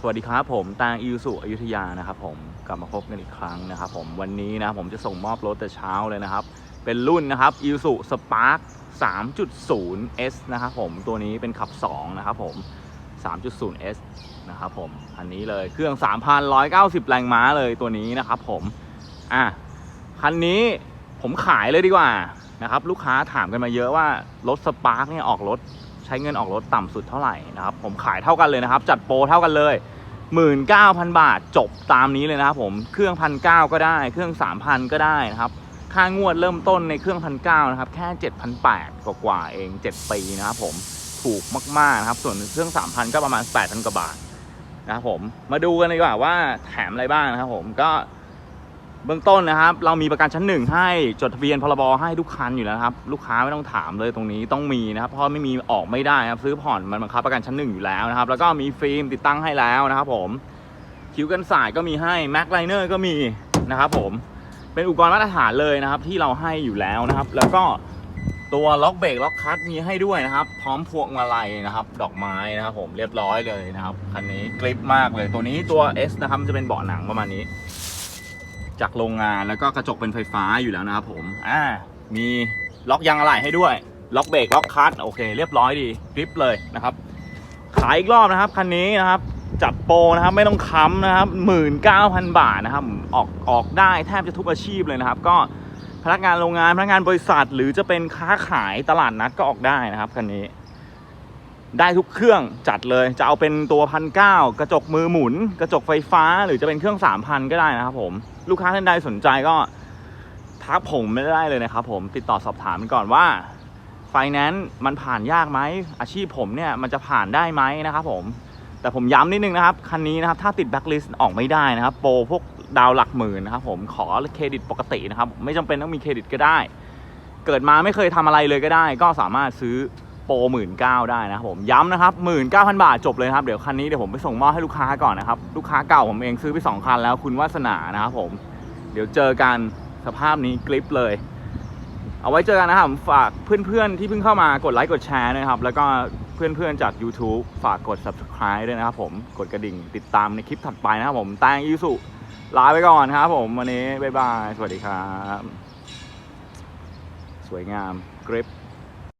สวัสดีครับผมตางอิวสุอยุธยานะครับผมกลับมาพบกันอีกครั้งนะครับผมวันนี้นะผมจะส่งมอบรถแต่เช้าเลยนะครับ เป็นรุ่นนะครับอิวสุสปาร์ค 3.0S นะครับผมตัวนี้เป็นขับ 2 นะครับผม 3.0S นะครับผมอันนี้เลยเครื่อง 3,190 แรงม้าเลยตัวนี้นะครับผมอะคันนี้ผมขายเลยดีกว่านะครับลูกค้าถามกันมาเยอะว่ารถสปาร์คเนี่ยออกรถ ใช้เงินออกรถต่ำสุดเท่าไหร่นะครับผมขายเท่ากันเลยนะครับ จัดโปรเท่ากันเลย 19,000 บาทจบตามนี้เลยนะครับผมเครื่องพันเก็ได้เครื่อง 3,000 ก็ได้นะครับค่างวดเริ่มต้นในเครื่องพันเนะครับแค่ 7,800กว่ากว่าเอง 7 ปีนะครับผมถูกมากๆนะครับส่วนเครื่อง 3,000 ก็ประมาณ 8,000 กว่าบาทนะครับผมมาดูกันดีกว่าว่าแถมอะไรบ้างนะครับผมก็ เบื้องต้นนะครับ เรามีประกันชั้นหนึ่งให้จดทะเบียนพรบให้ทุกคันอยู่แล้วครับ ลูกค้าไม่ต้องถามเลยตรงนี้ต้องมีนะครับ เพราะไม่มีออกไม่ได้ครับซื้อผ่อนมันบังคับประกันชั้นหนึ่งอยู่แล้วนะครับ แล้วก็มีฟิล์มติดตั้งให้แล้วนะครับ ผมคิ้วกันสายก็มีให้แม็กไลเนอร์ก็มีนะครับผมเป็นอุปกรณ์มาตรฐานเลยนะครับ ที่เราให้อยู่แล้วนะครับ แล้วก็ตัวล็อกเบรกล็อกคัทมีให้ด้วยนะครับ พร้อมพวงมาลัยนะครับ ดอกไม้นะครับ ผมเรียบร้อยเลยนะครับคันนี้กริปมากเลยตัวนี้ตัว S นะครับจะเป็นเบาะหนังประมาณนี้ จากโรงงานแล้วก็กระจกเป็นไฟฟ้าอยู่แล้วนะครับผมอ่ามีล็อกยางอะไหล่ให้ด้วย ล็อกเบรกล็อกคลัตช์โอเค เรียบร้อยดีกริปเลยนะครับ ขายอีกรอบนะครับคันนี้นะครับ จัดโปรนะครับไม่ต้องค้ำนะครับหมื่นเก้าพันบาทนะครับออกออกได้แทบจะทุกอาชีพเลยนะครับ ก็พนักงานโรงงานพนักงานบริษัท หรือจะเป็นค้าขายตลาดนัดก็ออกได้นะครับคันนี้ ได้ทุกเครื่องจัดเลยจะเอาเป็นตัวพันเก้ากระจกมือหมุน กระจกไฟฟ้าหรือจะเป็นเครื่องสามพันก็ได้นะครับผมลูกค้าท่านใดสนใจก็ทักผมไม่ได้เลยนะครับผมติดต่อสอบถามกันก่อนว่าไฟแนนซ์มันผ่านยากไหมอาชีพผมเนี่ยมันจะผ่านได้ไหมนะครับผมแต่ผมย้ำนิดนึงนะครับ คันนี้นะครับถ้าติดแบ็คลิสต์ออกไม่ได้นะครับ โปรพวกดาวหลักหมื่นนะครับผมขอเครดิตปกตินะครับ ไม่จำเป็นต้องมีเครดิตก็ได้ เกิดมาไม่เคยทำอะไรเลยก็ได้ ก็สามารถซื้อ โปรหมื่นเก้าได้นะครับผมย้ำนะครับหมื่นเก้าพันบาทจบเลยครับ เดี๋ยวคันนี้เดี๋ยวผมไปส่งมอบให้ลูกค้าก่อนนะครับ ลูกค้าเก่าผมเองซื้อไปสองคันแล้วคุณวาสนานะครับผม เดี๋ยวเจอกันสภาพนี้คลิปเลย เอาไว้เจอกันนะครับฝากเพื่อนๆที่เพิ่งเข้ามากดไลค์กดแชร์ด้วยนะครับ แล้วก็เพื่อนๆจาก YouTube ฝากกด subscribe ด้วยนะครับผมกดกระดิ่งติดตามในคลิปถัดไปนะครับผมแตงยูสุลาไปก่อนครับผมวันนี้บ๊ายบายสวัสดีครับ สวยงามกริป